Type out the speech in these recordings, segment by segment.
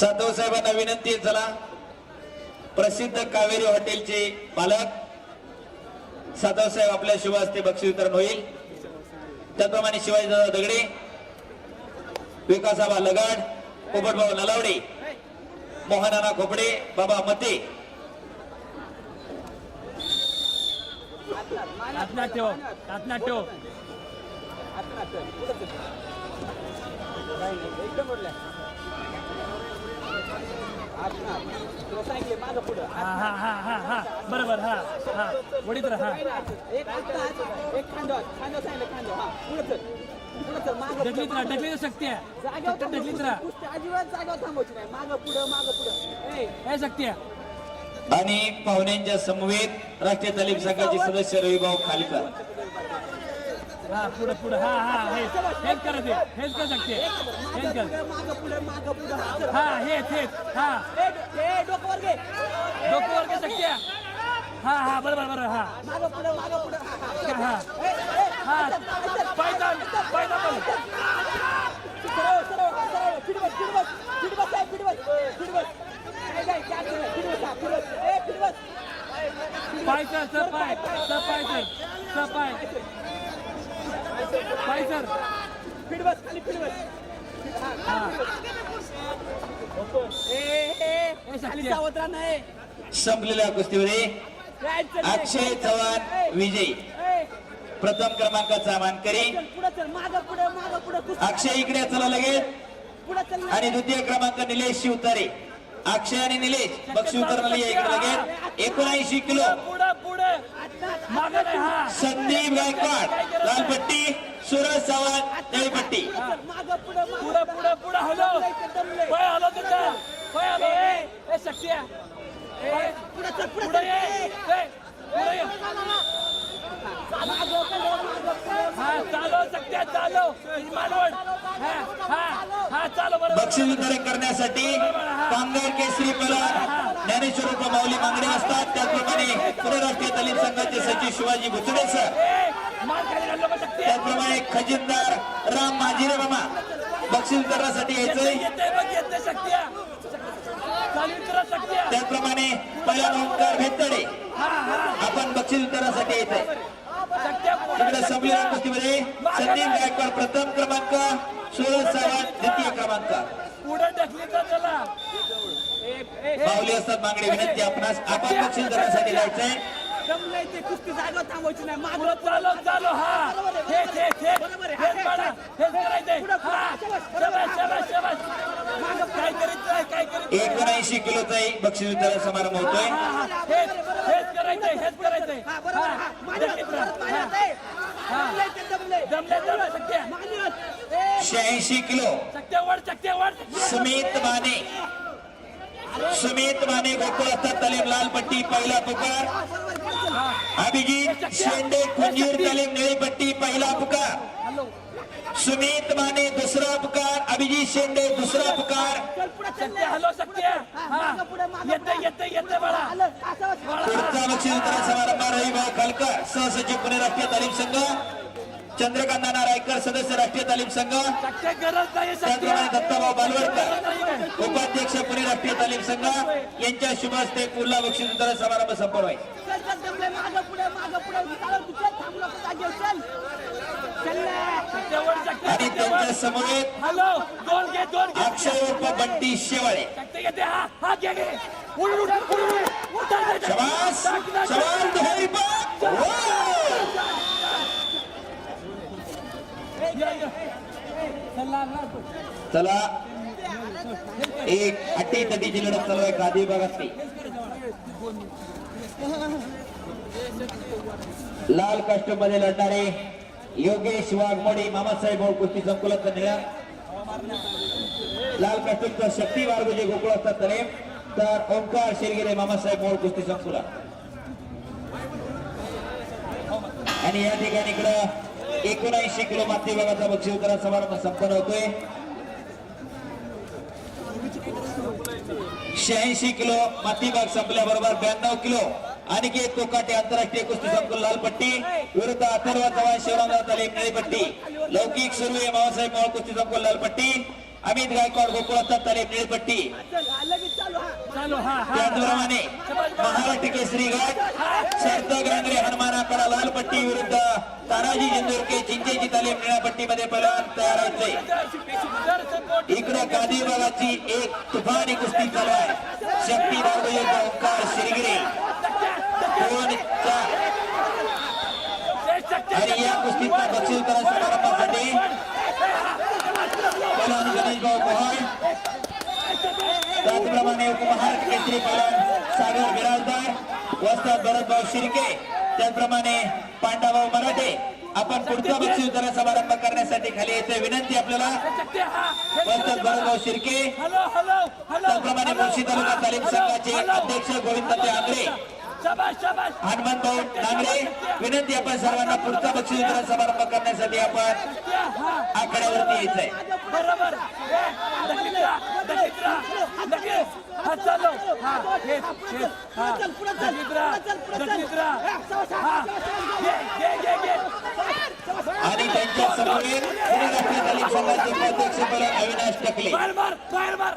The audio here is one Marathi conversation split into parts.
साधव साहेबांना विनंती आहे चला. प्रसिद्ध कावेरी हॉटेलचे मालक साधव साहेब आपल्या शुभ हस्ते बक्षीस वितरण होईल. त्याप्रमाणे शिवाजीदादा दगडे विकासाबा लगाड पोपटभाऊ नलावडे मोहनाना खोपडे बाबा मते. हात बरोबर हा हा वडीत राहा एक हा राहा डकलीत शक्ती आहे फक्त राहा अजिबात नाही पुढं पुढं शक्ती आहे आणि पाहुण्यांच्या समवेत राष्ट्रीय तालीम संघाचे सदस्य रविभाऊ खालकर. हा पुढे पुढे. हा हा हे हेच. करत हेच कर शकते हेच कर हा. हा हेच हेच. हा. ए, ए, डोकं वर घे. डोकं वर काय शक्ती हा हा बरोबर बरोबर. हा. हा, हा. हा ए, ए, हा इथं, इथं. पायथन पायथन सरळ, सरळ, सरळ. फिट बस, फिट बस. फिट बस आहे, फिट बस. फिट बस. काय, काय, काय केलं? फिट बस, हा, फिट बस. ए, फिट बस. पाय सर सर पाय सर पाय सर सर पाय पाय सर फिट बस, खाली फिट बस. हा, हा ए, ए, ए, ए, खाली शक्ती. सावध राहा नाही. संपलेल्या कुस्तीमध्ये अक्षय चव्हाण विजयी. प्रथम क्रमांकाचा मानकरी. अक्षय इकडे चला लगेच. आणि द्वितीय क्रमांक निलेश शिवतारे. अक्षय आणि निलेश. बक्षी उतरलेली इकडे लगेच. एकोणऐंशी किलो. संदीप गायकवाड. लालपट्टी. सुरज चव्हाण तळीपट्टी चल, मागं पुढं, मागं पुढे पुढे पुढे हलो. पाय हलो तुझा। पाय हलो। ए शक्ती पुढं. ये. हा हा हा हा बक्षीस वितरण करण्यासाठी कामगार केसरी पलार ज्ञानेश्वर माऊली मांगडे असतात. त्याचप्रमाणे पुणे तालीम संघाचे सचिव शिवाजी भुसडे सर. त्याचप्रमाणे खजिनदार राम माजिरे मामा. बक्षीस वितरणासाठी यायचंय. त्याचप्रमाणे पहिला ओंकार हा हा. आपण बक्षीस वितरणासाठी पुढे. इकडे संपलेल्या कुस्तीमध्ये संदीप गायकवाड प्रथम क्रमांक सूरज चव्हाण द्वितीय क्रमांक. माऊली असतात मागणी विनंती आपणास. आपण बक्षीस वितरणासाठी जायचंय. दमलंय ते कुस्ती जागेवर थांबायची नाही. मागं चालो चालो हा. हे हे हे. हेच बाळा हेच करायचंय. हा. शबाश शबाश शबाश काय काय. एकोणऐंशी किलोचा एक बक्षीस वितरण समारंभ होतोय. हा, हा, हेच हेच करायचंय हेच करायचंय. हा, बरोबर, हा. परत. ए. ते. मान्यवर. ए, शहाऐंशी किलो. वाढ वाढ. सुमित माने. सुमित माने गोकुळ असतात तालीम लाल पट्टी पहिला पुकार. अभिजित शेंडे कुंजीर तालीम निळीपट्टी पहिला पुकार सुमित माने दुसरा पुकार अभिजित शेंडे दुसरा पुकार पुढचा बक्षीस समारंभ रविभाऊ खालकर सहसचिव पुणे राष्ट्रीय तालीम संघ. चंद्रकांत नाना रायकर सदस्य राष्ट्रीय तालीम संघ. त्याचप्रमाणे. दत्ताभाऊ बालवडकर. उपाध्यक्ष पुणे राष्ट्रीय तालीम संघ. यांच्या शुभ हस्ते पुढला बक्षीस वितरण समारंभ संपन्न होईल. चल, चल, दमलंय, मागं पुढं, मागं पुढं. चालव, चला. एक अटी तटीची लढत चालू आहे गादी भागातली लाल कास्टूममध्ये लढणारे योगेश वाघमोडे मामासाहेब भाऊ कुस्ती संकुलात निळा लाल कास्टूमचा शक्ती जे गोकुळ असतात तरे तर ओंकार शिरगिरे मामासाहेब भाऊ कुस्ती संकुलात. आणि या ठिकाणी इकडं एकोणऐंशी किलो माती विभागाचा बक्षीस वितरण समारंभ संपन्न होतोय. शहाऐंशी किलो माती भाग संपल्याबरोबर ब्याण्णव किलो अनिकेत कोकाटे आंतरराष्ट्रीय कुस्ती संकुल लालपट्टी. विरुद्ध अथर्व चव्हाण शिवरामदास तालीम निळीपट्टी. लौकिक सुर्वे मामासाहेब मोळ कुस्ती संकुल लालपट्टी. अमित गायकवाड गोकुळाचा तालीम निळपट्टी चल हा, लगेच चालू हा चालू हा हा त्याचप्रमाणे महाराष्ट्र केसरी गट शरद गांगरे हनुमानाकडा लाल पट्टी विरुद्ध तानाजी जिंदुरके चिंचेची तालीम निळापट्टीमध्ये पहिलवान तयार व्हायचे इकडे गादी भागाची एक तुफानी कुस्ती चालू आहे. शक्ती दावडे ओंकार श्रीगिरी. आणि या कुस्तीचा बक्षीस समारंभासाठी पहिलवान गणेश भाऊ त्याचप्रमाणे उपमहाराष्ट्र केसरी पहिलवान सागर बिराजदार वस्ताद भरतभाऊ शिर्के त्याचप्रमाणे पांडाभाऊ मराठे. आपण पुढचा बक्षीस वितरण समारंभ करण्यासाठी खाली यायचं विनंती आपल्याला. वस्ताद भरतभाऊ शिर्के. त्याचप्रमाणे मुळशी तालुका तालीम संघाचे अध्यक्ष गोविंद आंगरे. शाबाश हनुमंतभाऊ नांगरे विनंती आपण सर्वांना पुढचा बक्षीस वितरण समारंभ करण्यासाठी आपण आकड्यावरती यायचंय बरोबर. आणि त्यांच्या समोरील अविनाश टकले. बाहेर मार बाहेर मार.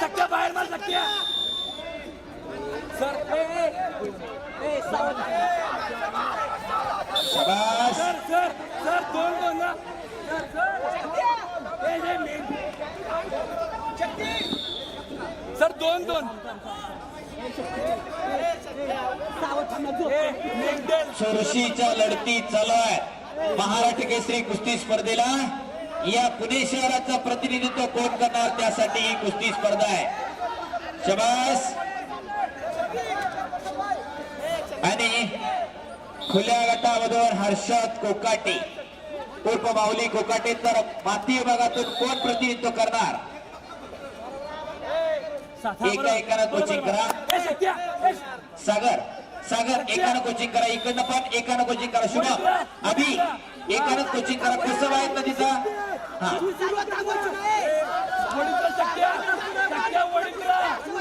शक्य बाहेर मार शक्य सर सर सर सर दोन दोन ना. Sir sir. मी- सर दोन दोन. चुरशीच्या लढती चालू आहे महाराष्ट्र केसरी कुस्ती स्पर्धेला या पुणे शहराचं प्रतिनिधित्व कोण करणार त्यासाठी ही कुस्ती स्पर्धा आहे. शबास. आणि खुल्या गटामधून हर्षद कोकाटे. उर्फ माऊली कोकाटे तर माती विभागातून कोण प्रतिनिधित्व करणार? एका एकानं कोचिंग करा. सागर सागर एकानं कोचिंग करा इकडनं पण एकानं कोचिंग करा. शुभम अभि एकानं कोचिंग करा. कसं माहीत ना तिचा हा.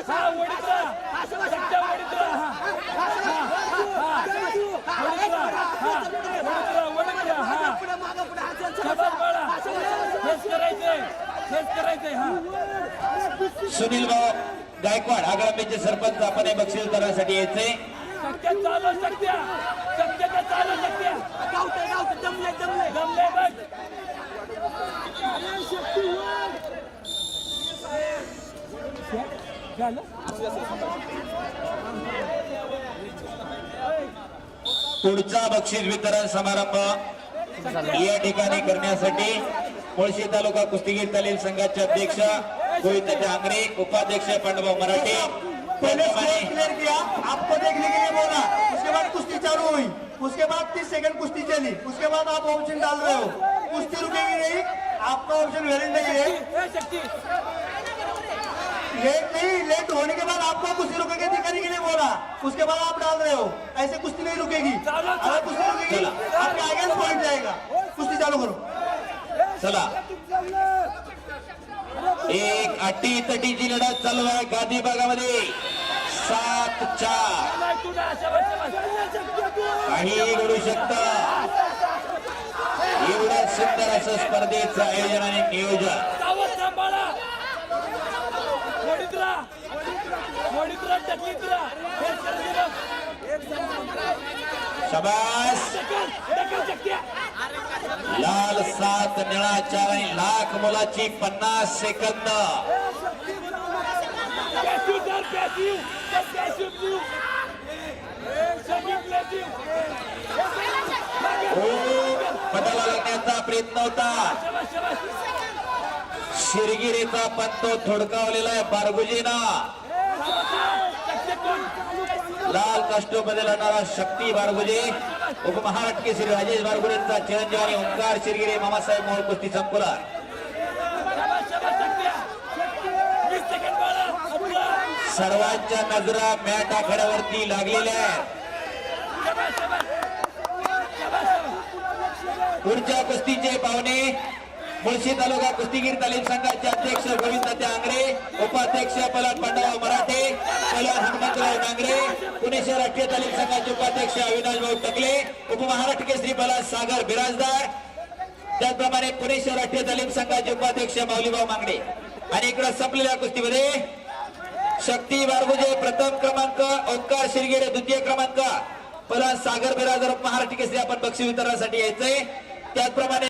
हा हा हा हा हा. हा, करायचंय. हेच करायचंय. हा. सुनील भाऊ गायकवाड आगळंबीचे सरपंच आपण हे बक्षीस करण्यासाठी यायचे. पुढचा बक्षीस वितरण समारंभ या ठिकाणी करण्यासाठी मुळशी तालुका कुस्तीगीर तालीम संघाचे अध्यक्ष गोविंद आंग्रे उपाध्यक्ष पांडुभाऊ मराठे। पहले क्लियर किया आपको देखने के लिए बोला। उसके बाद कुश्ती चालू हुई। उसके बाद तीस सेकंड कुश्ती चली। उसके बाद आप ऑप्शन डाल रहे हो। कुश्ती रुकेगी नहीं। आपका ऑप्शन वैलिड नहीं है। लेट नहीं लेट होने के बाद आपको कुश्ती रुकेगी दिखाने के लिए बोला। उसके बाद आप डाल रहे हो। ऐसे कुश्ती नहीं रुकेगी। अगर कुश्ती रुकेगी आपके आगे पॉइंट जाएगा। कुश्ती चालू करो। चला। एक अटी तटीची लढत चालू आहे गादी भागामध्ये. सात चार. काही घडू शकत. एवढं सुंदर असं स्पर्धेचं आयोजन आणि नियोजन. शबास टकल टकल शक्या लाल सात निळा चार आणि लाख मुलाची पन्नास सेकंद. पॅसिव पटाला लागण्याचा प्रयत्न होता. शिरगिरीचा पंत थोडकावलेला आहे बारगुजीना. लाल कष्ट लढणारा शक्ती बारगुजी. उपमहाराष्ट्र श्री राजेश बारगुरेंचा चिरंजीव आणि ओंकार शिरगिरे मामासाहेब मोहोळ कुस्ती संकुला सर्वांच्या नजरा मॅट आखाड्यावरती लागलेल्या आहेत. पुढच्या कुस्तीचे पाहुणे मुळशी तालुका कुस्तीगीर तालीम संघाचे अध्यक्ष गोविंद आंग्रे उपाध्यक्ष पलाट पांडवराव मराठे पलाट हनुमंतराव डांगरे पुणे शहर राष्ट्रीय तालीम संघाचे उपाध्यक्ष अविनाश भाऊ टकले उपमहाराष्ट्र केसरी पलाट सागर बिराजदार. त्याचप्रमाणे पुणे शहर राष्ट्रीय तालीम संघाचे उपाध्यक्ष माऊलीभाऊ मांगडे. आणि इकडे संपलेल्या कुस्तीमध्ये शक्ती बारगुजे प्रथम क्रमांक ओंकार शिरगिरे द्वितीय क्रमांक. पला सागर बिराजदार उपमहाराष्ट्र केसरी आपण बक्षीस वितरणासाठी यायचंय. त्याचप्रमाणे